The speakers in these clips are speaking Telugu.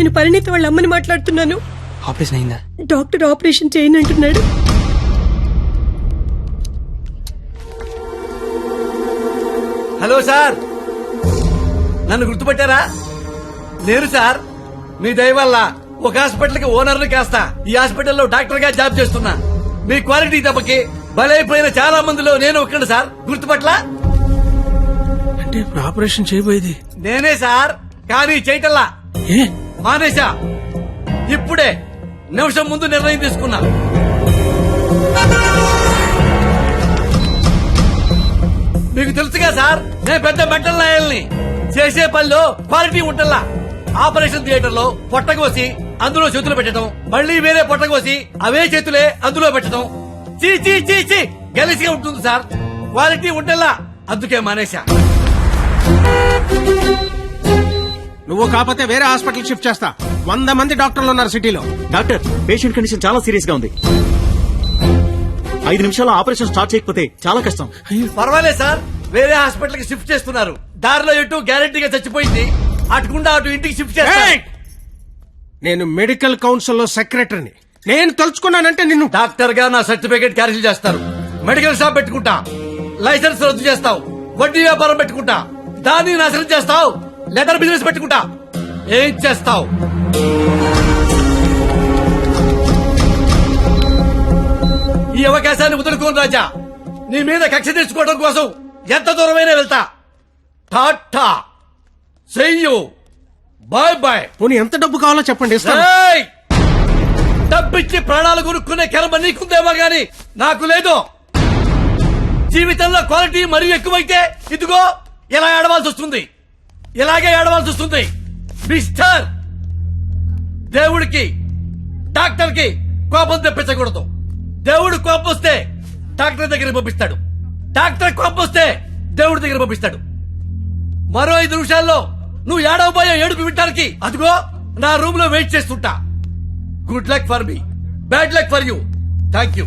నేను పరిణీత వాళ్ళ అమ్మని మాట్లాడుతున్నాను. ఆపరేషన్ అయిందా? డాక్టర్ ఆపరేషన్ చేయను అంటున్నాడు. Hello sir. నన్ను గుర్తుపట్టారా? నేను సార్. మీ దయ వల్ల ఒక హాస్పిటల్కి ఓనర్ కాస్త. ఈ హాస్పిటల్లో డాక్టర్గా జాబ్ చేస్తున్నా. మీ క్వాలిటీ దెబ్బకి బలైపోయిన చాలా మందిలో నేను ఒక్కడు సార్. గుర్తుపట్ల అంటే ఇప్పుడు ఆపరేషన్ చేయబోయేది? నేనే సార్. కానీ చేయటల్లా ఏ? మానేశా. ఇప్పుడే నిమిషం ముందు నిర్ణయం తీసుకున్నా. మీకు తెలుసుగా సార్ నేను పెద్ద మెంటల్ నాయల్ని. చేసే పనిలో క్వాలిటీ ఉంటల్లా. ఆపరేషన్ థియేటర్లో పొట్టకోసి అందులో చేతులు పెట్టడం మళ్ళీ వేరే పొట్టకోసి అవే చేతులే అందులో పెట్టడం. చీ చీ చీ చీ గెలిసిగా ఉంటుంది సార్. క్వాలిటీ ఉంటల్లా. అందుకే మానేశా. నువ్వు కాకపోతే వేరే హాస్పిటల్ షిఫ్ట్ చేస్తా. వంద మంది డాక్టర్లు ఉన్నారు సిటీలో. డాక్టర్ పేషెంట్ కండిషన్ చాలా సీరియస్గా ఉంది. ఐదు నిమిషాల్లో ఆపరేషన్ స్టార్ట్ చేయకపోతే చాలా కష్టం. పర్వాలేదు సార్ వేరే హాస్పిటల్కి షిఫ్ట్ చేస్తున్నారు. దారిలో ఎటు గ్యారెంటీగా చచ్చిపోయింది. అటుకుండా అటు ఇంటికి షిఫ్ట్ చేస్తారు ఏయ్! నేను మెడికల్ కౌన్సిల్లో సెక్రటరీని. నేను తలుచుకున్నానంటే నిన్ను డాక్టర్గా నా సర్టిఫికేట్ క్యాన్సిల్ చేస్తారు. మెడికల్ షాప్ పెట్టుకుంటా. లైసెన్స్ రద్దు చేస్తావు. వడ్డీ వ్యాపారం పెట్టుకుంటా. దాన్ని నాశనం చేస్తావు. లెదర్ బిజినెస్ పెట్టుకుంటా. ఏం చేస్తావు? ఈ అవకాశాన్ని వదులుకోను రాజా. నీ మీద కక్ష తీర్చుకోవడం కోసం ఎంత దూరమైనా వెళ్తా. టాటా. చెయ్యు బాయ్ బాయ్ పోనీ ఎంత డబ్బు కావాలో చెప్పండి! డబ్బిచ్చి ప్రాణాలు కొనుక్కునే కర్మ నీకుందేమో గాని నాకు లేదు. జీవితంలో క్వాలిటీ మరీ ఎక్కువైతే ఇదిగో ఇలా ఏడవాల్సి వస్తుంది ఇలాగే ఏడవాల్సి వస్తుంది. మిస్టర్ దేవుడికి డాక్టర్కి కోపం తెప్పించకూడదు. దేవుడు కోపం వస్తే డాక్టర్ దగ్గర పంపిస్తాడు. డాక్టర్ కోపం వస్తే దేవుడి దగ్గర పంపిస్తాడు. మరో ఐదు నిమిషాల్లో నువ్వు ఏడవబోయే ఏడుపు వింటానికి అదిగో నా రూమ్లో వెయిట్ చేస్తుంటా. Good luck for me. Bad luck for you. Thank you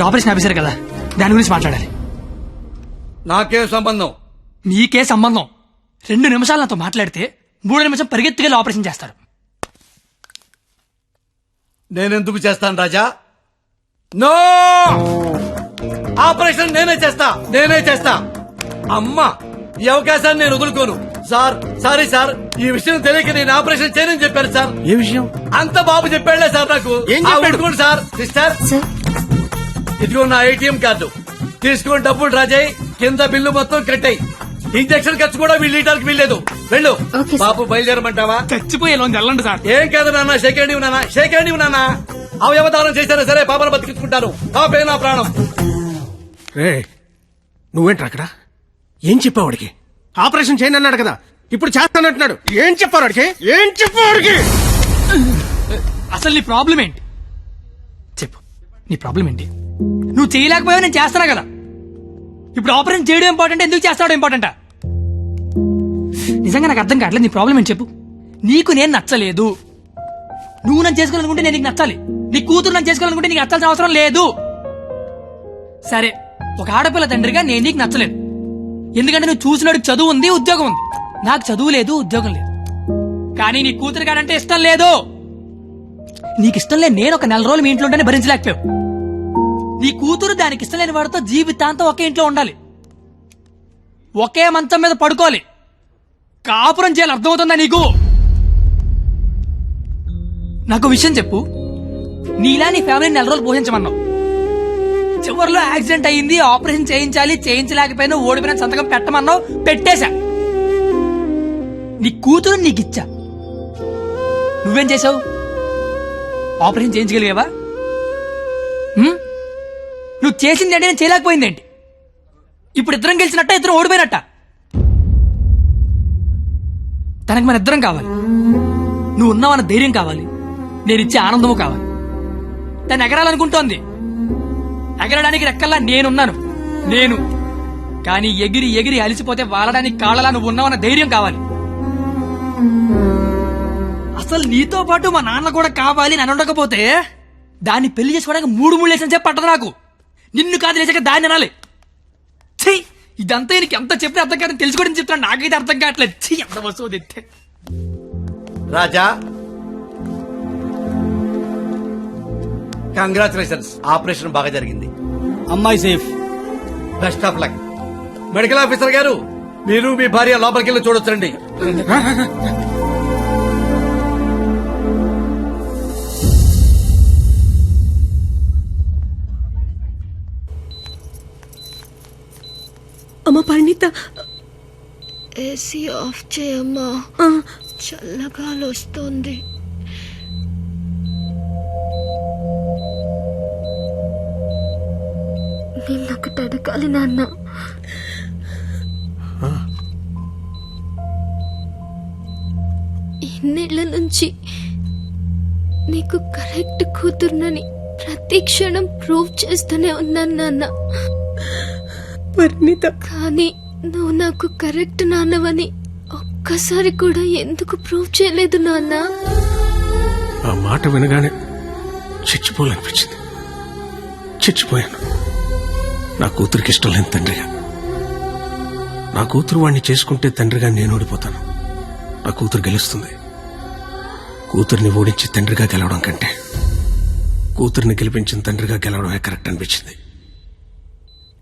ఇప్పుడు ఆపరేషన్ ఆఫీసర్ కదా. దాని గురించి మాట్లాడాలి. నాకేం సంబంధం. నీకే సంబంధం. రెండు నిమిషాలు నాతో మాట్లాడితే మూడో నిమిషం పరిగెత్తుకెళ్ళి ఆపరేషన్ చేస్తారు. నేనెందుకు చేస్తాను రాజా? నో! ఆపరేషన్ నేనే చేస్తా నేనే చేస్తా. అమ్మా ఈ అవకాశాన్ని నేను వదులుకోను. సార్ సారీ సార్ ఈ విషయం తెలియక నేను ఆపరేషన్ చేయనని చెప్పాను సార్. ఏ విషయం? అంత బాబు చెప్పాడులే సార్ నాకు. ఏం చెప్పాడు? Sir sister. ఇదిగో నా ఏటీఎం కార్డు. తీసుకుని డబ్బులు రాజాయి కింద బిల్లు మొత్తం కట్టాయి ఇంజక్షన్ ఖర్చు కూడా వీళ్ళు ఇయటానికి వీల్లేదు. వెళ్ళు. బాబు బయలుదేరమంటావా? చచ్చిపోయే లోన్ వెళ్ళండి సార్. ఏం కాదు నాన్న షేకండి నాన్న షేకండి నాన్న. అవయవదానం చేసినా సరే పాపను బతికించుకుంటాను. పాపే నా ప్రాణం. రే నువ్వేంట్రా అక్కడ? ఏం చెప్పావు వాడికి? ఆపరేషన్ చేయను అన్నాడు కదా ఇప్పుడు చేస్తానంటున్నాడు. ఏం చెప్పారు వాడికి? ఏం చెప్పావు వాడికి? అసలు నీ ప్రాబ్లం ఏంటి? చెప్పు. నీ ప్రాబ్లం ఏంటి? నువ్వు చేయలేకపోయావు నేను చేస్తాను కదా? ఇప్పుడు ఆపరేషన్ చేయడం ఇంపార్టెంట్? ఎందుకు చేస్తాడు ఇంపార్టెంట్? నిజంగా నాకు అర్థం కావట్లేదు నీ ప్రాబ్లం ఏంటి చెప్పు? నీకు నేను నచ్చలేదు. నువ్వు నన్ను చేసుకోవాలనుకుంటే నేను నీకు నచ్చాలి. నీ కూతురు నన్ను చేసుకోవాలనుకుంటే నీకు నచ్చాల్సిన అవసరం లేదు. సరే ఒక ఆడపిల్ల తండ్రిగా నేను నీకు నచ్చలేదు. ఎందుకంటే నువ్వు చూసినాడు చదువు ఉంది ఉద్యోగం ఉంది. నాకు చదువు లేదు ఉద్యోగం లేదు. కానీ నీ కూతురు కాడంటే ఇష్టం లేదు. నీకు ఇష్టం లేదు నేను ఒక నెల రోజులు మీ ఇంట్లో ఉంటేనే భరించలేకపోయావు. నీ కూతురు దానికి ఇష్టం లేని వాడితో జీవితాంతం ఒకే ఇంట్లో ఉండాలి. ఒకే మంచం మీద పడుకోవాలి. కాపురం చేయాలి అర్థమవుతుందా నీకు? నాకు విషయం చెప్పు. నీలా నీ ఫ్యామిలీని నెల రోజులు పోషించమన్నావు. చివరిలో యాక్సిడెంట్ అయ్యింది ఆపరేషన్ చేయించాలి చేయించలేకపోయినా ఓడిపోయిన సంతకం పెట్టమన్నావు పెట్టేశా. నీ కూతురు నీకు ఇచ్చా నువ్వేం చేసావు ఆపరేషన్ చేయించగలిగావా? నువ్వు చేసింది అంటే నేను చేయలేకపోయిందేంటి? ఇప్పుడు ఇద్దరం గెలిచినట్ట ఇద్దరం ఓడిపోయినట్ట? తనకు మన ఇద్దరం కావాలి. నువ్వు ఉన్నావన్న ధైర్యం కావాలి. నేను ఇచ్చే ఆనందము కావాలి. తను ఎగరాలనుకుంటోంది. ఎగరడానికి రెక్కల్లా నేనున్నాను. నేను. కానీ ఎగిరి ఎగిరి అలిసిపోతే వాలడానికి కాళ్ళలా నువ్వు ఉన్నావన్న ధైర్యం కావాలి. అసలు నీతో పాటు మా నాన్న కూడా కావాలి నన్ను ఉండకపోతే దాన్ని పెళ్ళి చేసుకోవడానికి మూడు మూడు లేసిన చెప్పి పట్టదు నాకు. నిన్ను కాదు లేచాక దాన్ని అనాలి. ఛీ! ఇదంతా నీకు ఎంత చెప్పినా అర్థం కాదని తెలుసుకోవడం చెప్తాను నాకైతే అర్థం కావట్లేదు. ఛీ! ఎంత వస్తువు తెస్తే రాజా! కంగ్రాచులేషన్స్ ఆపరేషన్ బాగా జరిగింది. అమ్మాయి safe best of luck medical officer గారు మీరు మీ భార్య లోపలికి వెళ్ళి చూడొచ్చండి. అమ్మ పరిణిత. ఏసీ ఆఫ్ చేయమ్మా. చల్లగాలి వస్తుంది. నిన్నొకటి అడగాలి నాన్న. ఇన్నేళ్ళ నుంచి నీకు కరెక్ట్ కూతురునని ప్రతి క్షణం ప్రూవ్ చేస్తూనే ఉన్నాను నాన్న. పరిణిత. కానీ నువ్వు నాకు కరెక్ట్ నాన్నవని ఒక్కసారి కూడా ఎందుకు ప్రూవ్ చేయలేదు నాన్న? ఆ మాట వినగానే చచ్చిపోవాలనిపించింది. చచ్చిపోయాను. నా కూతురికి ఇష్టం లేని తండ్రిగా. నా కూతురు వాణ్ణి చేసుకుంటే తండ్రిగా నేను ఓడిపోతాను. నా కూతురు గెలుస్తుంది. కూతుర్ని ఓడించి తండ్రిగా గెలవడం కంటే కూతుర్ని గెలిపించిన తండ్రిగా గెలవడమే కరెక్ట్ అనిపించింది.